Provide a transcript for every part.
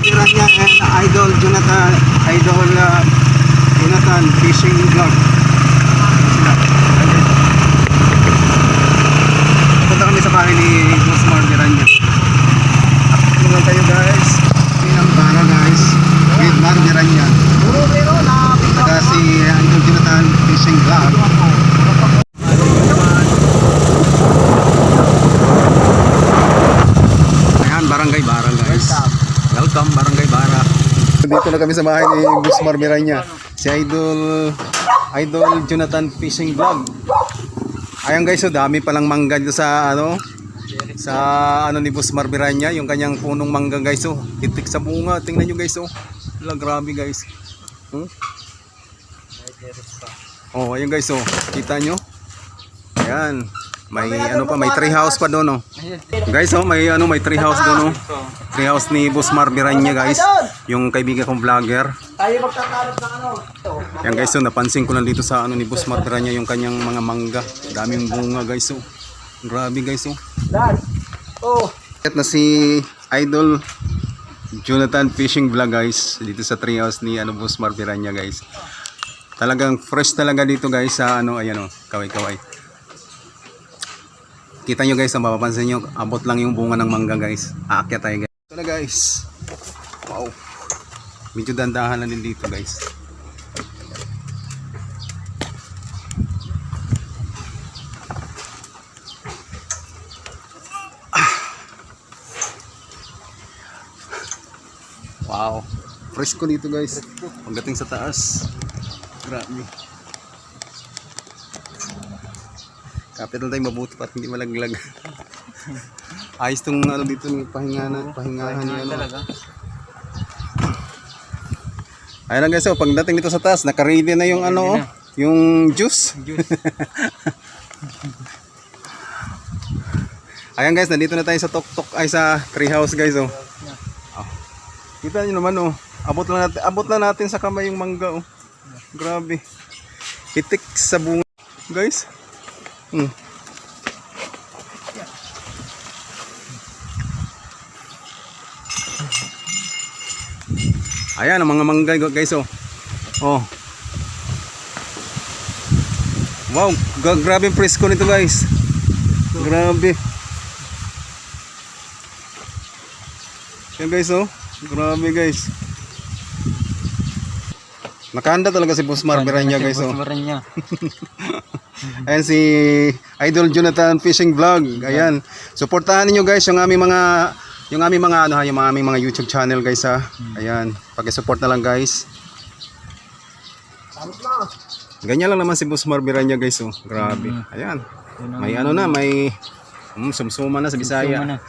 Piranya and Idol Jonathan, Idol uh, Jonathan Fishing Vlog. Punta kami sa bahay ni Boss Mar Piranya. Tulungan tayo guys. Pinambara guys. With Mar Piranya. Taga si Idol Jonathan Fishing Vlog. Ayan, Barangay Bara guys. Welcome, Barangay Bara. Dito na kami sa bahay ni Boss Mar Miranya. Si Idol Idol Jonathan Fishing Vlog. Ayan guys, so dami palang mangga dito sa ano sa ano ni Boss Mar Miranya, yung kanyang punong mangga guys. So, hitik sa bunga. Tingnan nyo guys, oh. Wala, grabe guys. Hmm? Oh, ayan guys, oh. Kita nyo? Ayan. May ano pa, may tree house pa doon, oh. Guys, oh, may ano, may tree house doon, oh. Tree house ni Boss Mar Miranya, guys. Yung kaibigan kong vlogger. Tayo magkakalap ng ano. Yan guys, so napansin ko lang dito sa ano ni Boss Mar Miranya yung kanyang mga mangga. Daming bunga, guys, oh. Grabe, guys, oh. Oh. At na si Idol Jonathan Fishing Vlog, guys. Dito sa tree house ni ano, Boss Mar Miranya, guys. Talagang fresh talaga dito, guys, sa ano, ayan, oh, kaway-kaway. Kita nyo guys, ang mapapansin nyo, abot lang yung bunga ng mangga guys. Aakyat tayo guys. Ito na guys. Wow. Medyo dandahan na din dito guys. Ah. Wow. Fresh ko dito guys. Pagdating sa taas. Grabe. Kapit lang tayo mabuti para hindi malaglag. Ayos tong ano dito ng pahinga na, pahingahan niya. Ano. Ayun lang guys, oh, pagdating dito sa taas, naka-ready na yung ano, oh, yung juice. Ayan guys, nandito na tayo sa tok-tok ay sa treehouse guys oh. Oh. Kita niyo naman oh. Abot lang natin, abot lang natin sa kamay yung mangga oh. Grabe. Pitik sa bunga guys. Hmm. Ayan ang mga mangga guys oh. Oh. Wow, gra- grabe yung presko nito guys. Grabe. Yan guys oh. Grabe guys. Nakahanda talaga si Boss Marberan niya guys oh. Ayan si Idol Jonathan Fishing Vlog. Ayan. Suportahan niyo guys yung aming mga yung aming mga ano ha, yung aming mga YouTube channel guys ha. Ayan. Paki-support na lang guys. Ganyan lang naman si Boss Marberan niya guys oh. Grabe. Ayan. May ano na, may um, sumsuma na sa Bisaya. Na.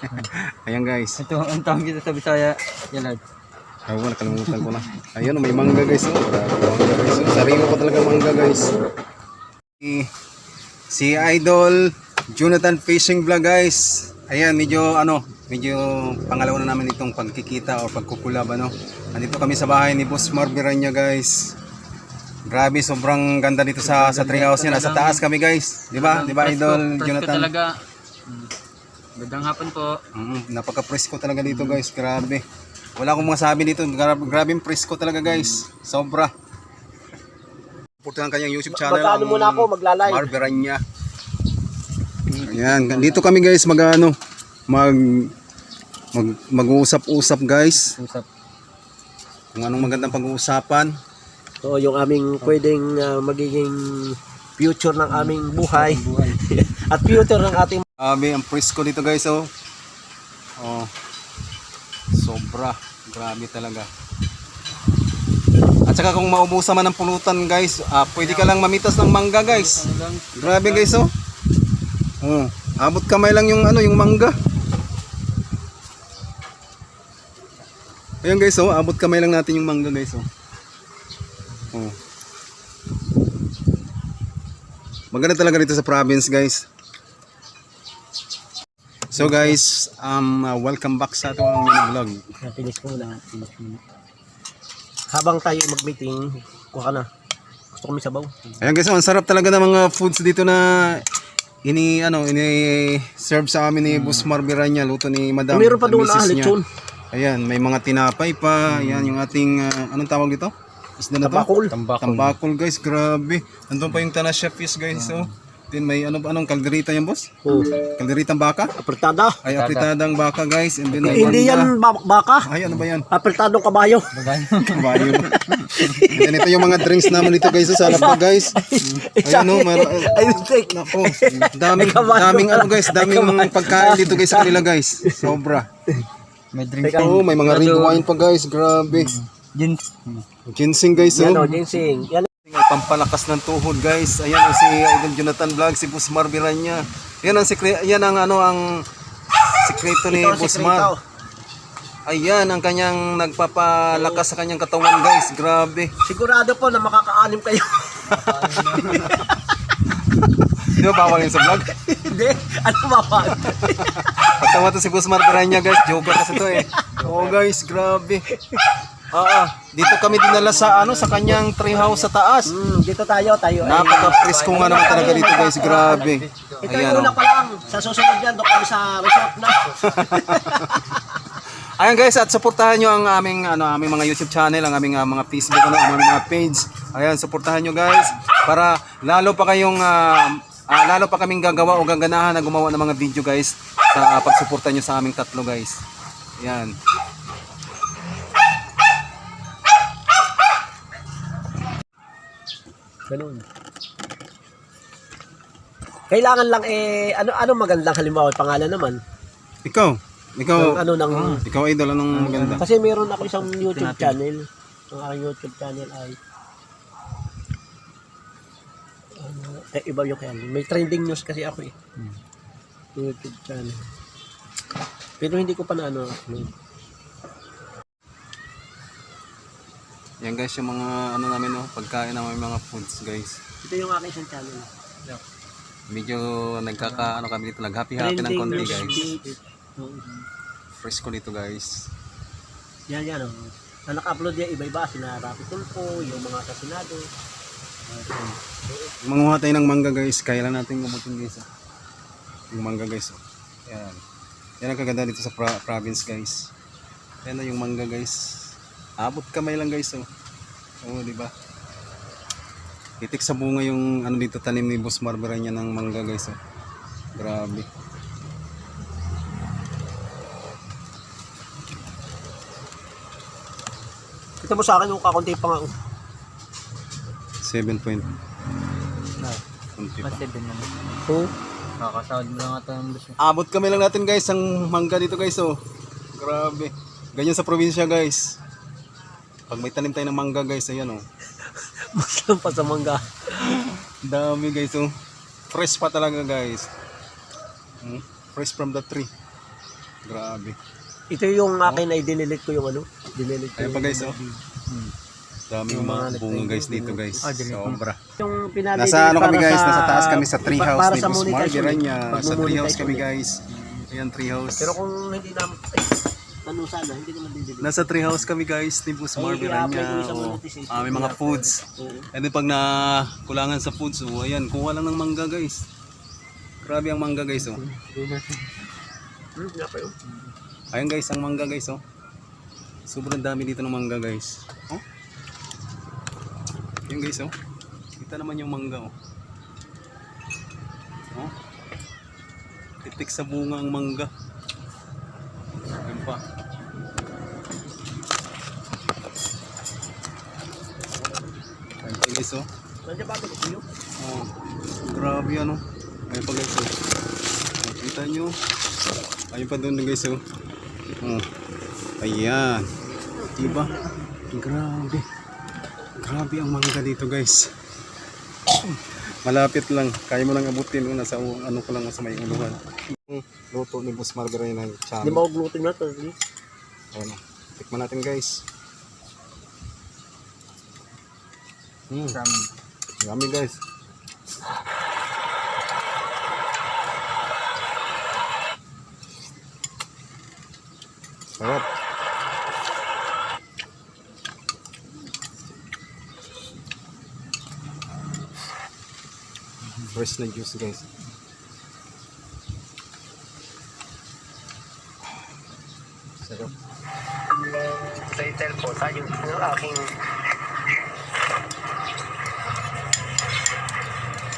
Ayan guys. Ito, ang tawag dito sa Bisaya, Yalad. Ako oh, nakalimutan ko na. Ayun, may mangga guys. Oh. Mangga guys. Oh. Sarili ko talaga mangga guys. Si, Idol Jonathan Fishing Vlog guys. Ayan, medyo ano, medyo pangalawa na namin itong pagkikita o pagkukulab ano. Nandito kami sa bahay ni Boss Marberanya guys. Grabe, sobrang ganda dito sa sa treehouse niya. Nasa taas kami guys. Di ba? Di ba Idol Jonathan? talaga. Mm. Magandang hapon po. Mm, napaka-presko talaga dito guys, grabe. Wala akong masabi dito, grabe, grabe presko talaga guys. Sobra. Ang kanyang YouTube channel. Magkano ang muna ako, maglalay. Marberanya. Ayan, dito kami guys mag ano, mag mag mag-uusap-usap guys. Usap. Kung anong magandang pag-uusapan. So, yung aming pwedeng ah, magiging future ng aming buhay. At future ng ating Grabe, ang presko dito guys oh. Oh. Sobra. Grabe talaga. At saka kung maubusan man ng pulutan guys, ah, pwede ka lang mamitas ng mangga guys. Grabe guys oh. Oh, abot kamay lang yung ano, yung mangga. Ayun guys oh, abot kamay lang natin yung mangga guys oh. Oh. Maganda talaga dito sa province guys. So guys, um, uh, welcome back sa mini vlog. Finish ko muna. Habang tayo mag-meeting, kuha ka na. Gusto ko may sabaw. Ayan guys, oh, ang sarap talaga ng mga foods dito na ini ano ini serve sa amin ni Boss Marmiranya luto ni Madam Meron pa doon ah, lechon. Ayan, may mga tinapay pa. Ayan, yung ating, ah, anong tawag dito? Isda na to? Tabakol. Tambakol guys, grabe. Andun pa yung tanasya fish guys, oh. Then may ano ba anong kalderita yan boss? Oh, Kalderitang baka? apertada. Ay apritadang baka guys. And then may Hindi banda. yan ba- baka. Ay ano ba yan? Apertadong kabayo. Kabayo. And then ito yung mga drinks naman dito guys sa pa guys. Ayan oh, mar- Ayun, take. Nako, daming Ay, kabayo daming ano guys, daming pagkain dito guys sa kanila guys. Sobra. May drinks. Oh, may mga red wine pa guys, grabe. Gin. Ginseng guys Yan oh. o, ginseng. Yan. Ay, pampalakas ng tuhod guys. Ayan ang si Idol Jonathan Vlog, si Boss Mar Biranya. Yan ang sekre yan ang ano ang sekreto ni ang Boss sikreto. Mar. Ayan ang kanyang nagpapalakas sa kanyang katawan guys. Grabe. Sigurado po na makakaanim kayo. Di ba bawal yun sa vlog? Hindi. Ano ba ba? Pagtawa to si Boss Mar Biranya guys. Joker kasi to eh. Oo guys, grabe. Ah, ah. dito kami dinala sa ano sa kanyang treehouse sa taas. Hmm, dito tayo, tayo. ay- Napaka-presko nga naman talaga dito guys. Grabe. Ito Ayan yung una oh. pa lang. Sa susunod yan, doon kami sa resort na. Ayan guys, at suportahan nyo ang aming ano, aming mga YouTube channel, ang aming ah, mga Facebook, ano, ang aming mga page. Ayan, suportahan nyo guys para lalo pa kayong ah, ah, lalo pa kaming gagawa o gaganahan na gumawa ng mga video guys sa pagsuporta nyo sa aming tatlo guys. Ayan. Ganun. Kailangan lang eh, ano ano magandang halimbawa, pangalan naman. Ikaw, ikaw, Ng ano ng ikaw idol, anong maganda? Kasi meron ako isang YouTube channel. Ang aking YouTube channel ay ano, eh, iba yung kaya. May trending news kasi ako eh. YouTube channel. Pero hindi ko pa na ano. upload. Yan guys, yung mga ano namin no, pagkain namin mga foods guys. Ito yung aking isang channel. Medyo nagkaka ano kami dito, nag-happy-happy ng konti guys. Oo. Fresco dito guys. Yan yan oh. Na naka-upload yan iba-iba. Sina Rapi Tulfo, yung mga kasinado. Manguha tayo ng mangga guys. Kailan natin gamutin guys. ah. Yung mangga guys. oh. Yan. Yan ang kaganda dito sa pro- province guys. Yan na yung mangga guys. Abot kamay lang guys. Oh. Oo, di ba? Titik sa bunga yung ano dito tanim ni Boss Barbara niya ng mangga guys. Oh. Grabe. Kita mo sa akin yung kakunti pa nga. oh. 7 point. Kunti pa. Mas seven naman. Oh. Kakasahod mo lang ata ng bus. Abot kami lang natin guys ang mangga dito guys oh. Grabe. Ganyan sa probinsya guys. Pag may tanim tayo ng mangga guys, ayan oh. Maslam pa sa mangga. Dami guys oh. Fresh pa talaga guys. Hmm? Fresh from the tree. Grabe. Ito yung akin ay dinilit ko yung ano. Dinilit ko Ayan pa guys oh. Dami yung mga bunga guys dito guys. Sobra. Yung pinali Nasa ano kami guys, sa- nasa taas kami sa tree house ni sa Boss Mark Sa tree house kami guys. Ayan tree house. Pero kung hindi na ay, ano sana, hindi naman didelete. Nasa tree house kami guys ni Boss yung sa Oh. monetization. Ah, may mga foods. Oo. And then pag na kulangan sa foods, oh, ayan, kuha lang ng mangga guys. Grabe ang mangga guys, oh. Ayan guys, ang mangga guys, oh. Sobrang dami dito ng mangga guys. Oh. Ayan guys, oh. Kita naman yung mangga, oh. Oh. Titik sa bunga ang mangga. Ayan pa. Ayan pa guys, oh. Nandiyan ba ito ko Oh, grabe ano. Ayun pa guys. Oh. Nakita nyo. Ayun pa doon guys. Oh. Oh. Ayan. Diba? Grabe. Grabe ang mangga dito guys. Malapit lang. Kaya mo lang abutin. Oh, nasa ano ko lang sa may uluhan. Yung Luto ni Boss Margaret na Hindi channel. mo glutin na to. eh. Ayan. oh. Tikman natin guys. Hmm. Yummy guys. Sarap. Fresh na juice guys.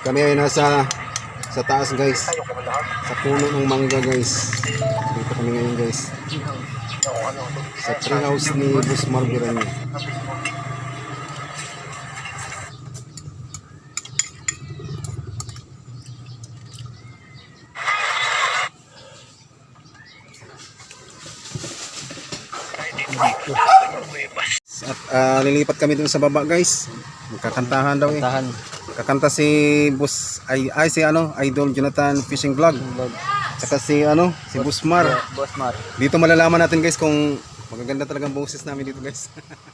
Kami ay nasa sa taas guys. Sa puno ng mangga guys. Dito kami ngayon guys. Sa treehouse ni Bus Marbiran. At ah, lilipat kami dun sa baba guys. Magkakantahan daw eh. Tahan. Kakanta si Bus ay, ay si ano, Idol Jonathan Fishing Vlog. Tsaka si ano, si Busmar. Boss Mar. Dito malalaman natin guys kung magaganda talagang boses namin dito guys.